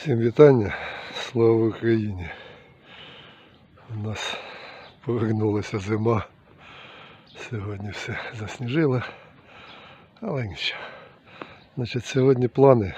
Всім вітання, слава Україні. У нас повернулася зима. Сьогодні все засніжило, але нічого. Значить, сьогодні плани.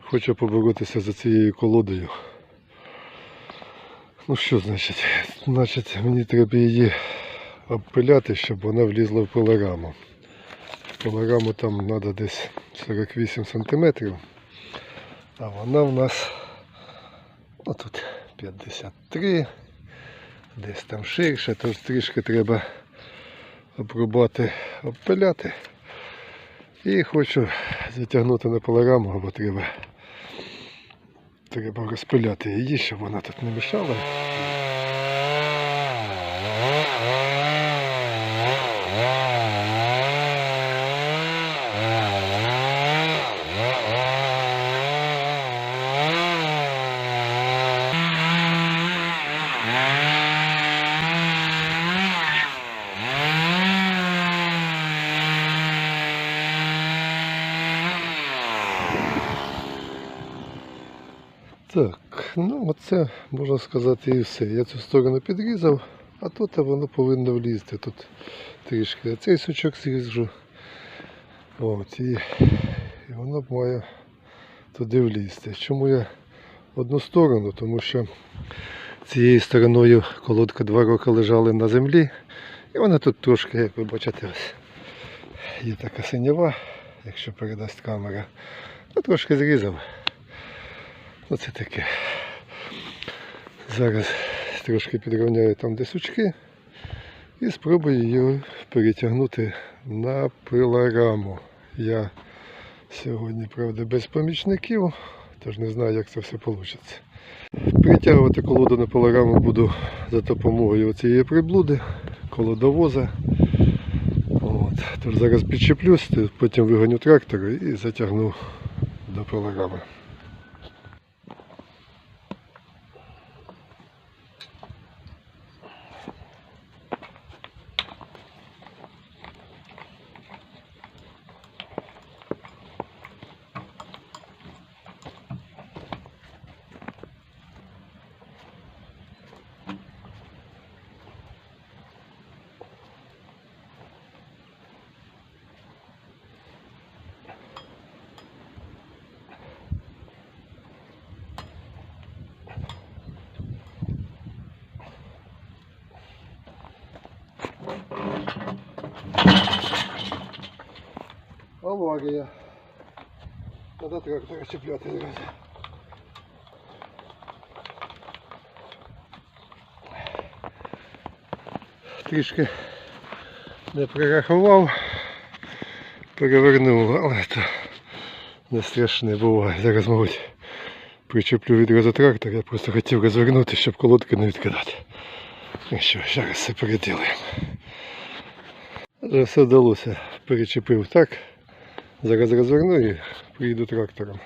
Хочу поборотися за цією колодою. Ну що значить? Значить, мені треба її обпиляти, щоб вона влізла в пилораму. В там треба десь 48 сантиметрів. А вона в нас ну, тут 53, десь там ширше, то трішки треба обрубати, обпиляти. І хочу затягнути на пилораму, бо треба, треба розпиляти її, щоб вона тут не мішала. Так, ну оце можна сказати і все. Я цю сторону підрізав, а тут воно повинно влізти. Тут трішки цей сучок зріжу. От, і, і воно має туди влізти. Чому я одну сторону? Тому що цією стороною колодка два роки лежали на землі. І вона тут трошки, як ви бачите, ось є така синява, якщо передасть камера. Ну, трошки зрізав. Оце таке. Зараз трошки підрівняю там, де сучки, і спробую її перетягнути на пилораму. Я сьогодні, правда, без помічників, тож не знаю, як це все вийде. Перетягувати колоду на пилораму буду за допомогою цієї приблуди, колодовоза. От. Тож зараз підчеплюсь, потім вигоню трактор і затягну до пилорами. Аварія. Треба трактора чіпляти зараз. Трішки не прирахував, перевернув, але це не страшне буває. Зараз, мабуть, причеплю відразу трактор, я просто хотів розвернути, щоб колодки не відкидати. Ну що, зараз все переділаємо. Вже все вдалося, перечепив так. Зараз розверну і приїду трактором.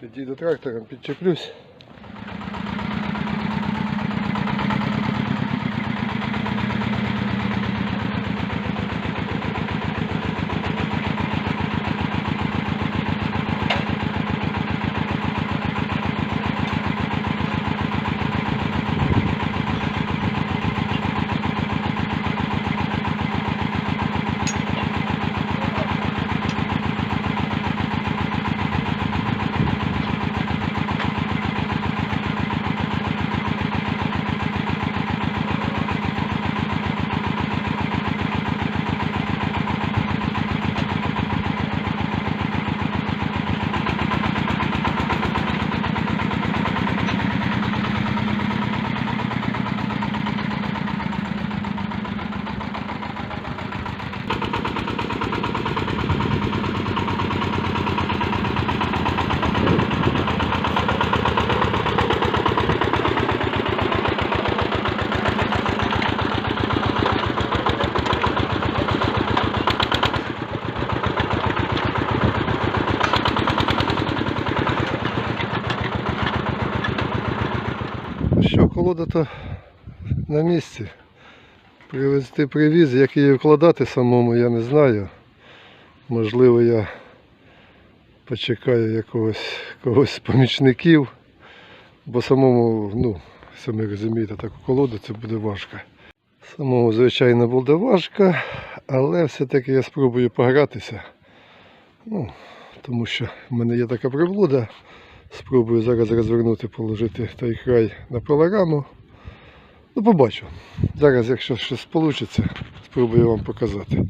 Підійду трактором, підчеплюсь. Колода то на місці. Привезти привіз, як її вкладати самому, я не знаю. Можливо, я почекаю якогось когось з помічників, бо самому, ну, самі розумієте, таку колоду це буде важко. Самому, звичайно, буде важко, але все-таки я спробую погратися. Ну, тому що в мене є така приблуда. Спробую зараз розвернути, положити той край на пилораму. Ну, побачу. Зараз, якщо щось вийде, спробую вам показати.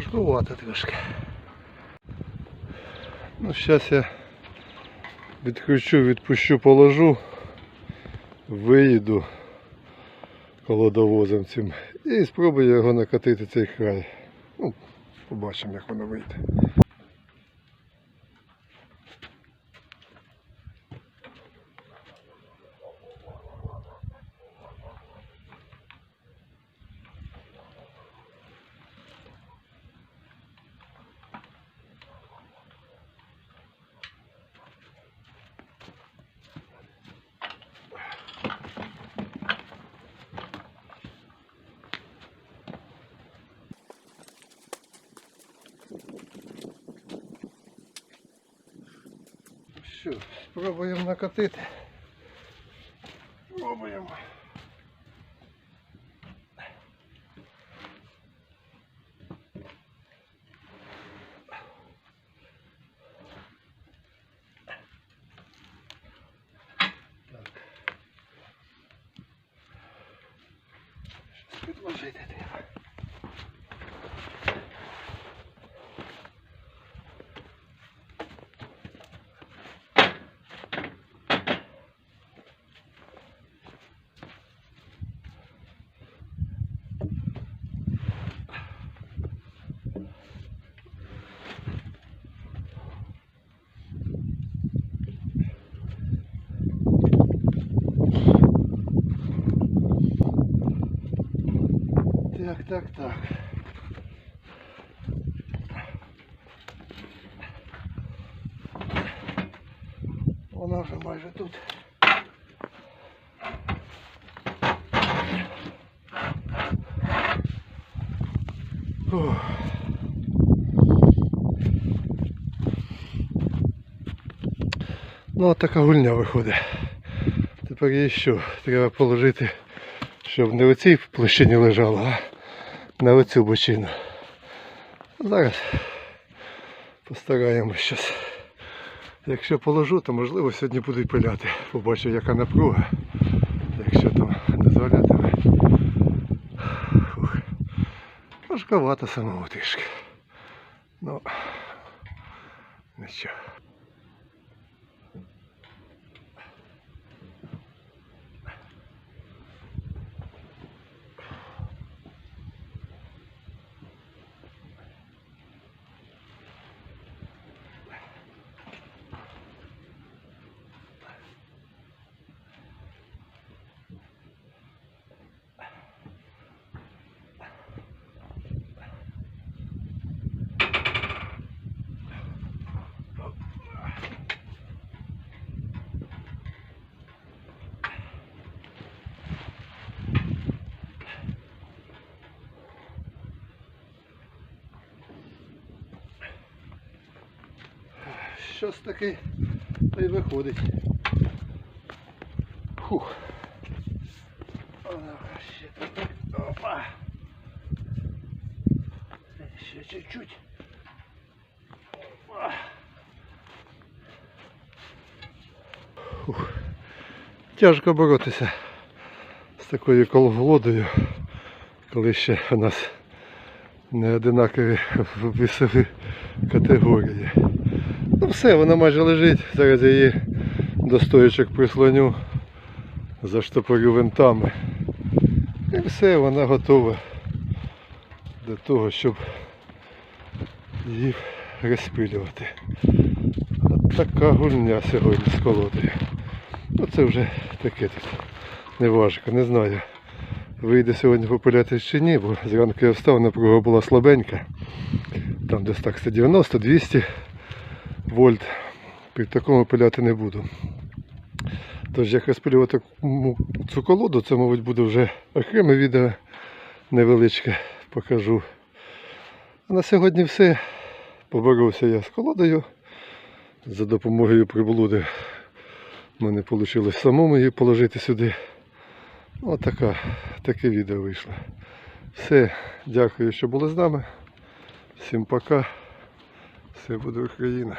Важкувато трошки. Ну, зараз я відключу, відпущу, положу, виїду колодовозом цим і спробую його накатити цей край. Ну, побачимо, як воно вийде. Що, спробуємо накатити. Спробуємо. Так, так. Вона вже майже тут. Ну, от така гульня виходить. Тепер її що? Треба положити щоб не в цій площині лежало, а на оцю бочину. Зараз постараємось щось. Якщо положу, то можливо сьогодні будуть пиляти. Побачу, яка напруга. Якщо там дозволятиме. Важковато самому трішки. Ну нічого. Щось таки та й виходить. Фух. Опа. Ще чуть-чуть. Опа. Тяжко боротися з такою колголодою, коли ще у нас не одинакові вісові категорії. Ну все, вона майже лежить. Зараз я її до стоячок прислоню, заштопорю винтами. І все, вона готова до того, щоб її розпилювати. От така гульня сьогодні з колодою. Ну це вже таке тут неважко, не знаю. Вийде сьогодні попиляти чи ні, бо зранку я встав, напруга була слабенька. Там десь так 190-200 вольт. При такому пиляти не буду. Тож як розпилювати цю колоду, це, мабуть, буде вже окреме відео невеличке покажу. А на сьогодні все. Поборовся я з колодою. За допомогою приблуди в мене вийшло самому її положити сюди. Ось така, таке відео вийшло. Все, дякую, що були з нами. Всім пока. Все буде Україна.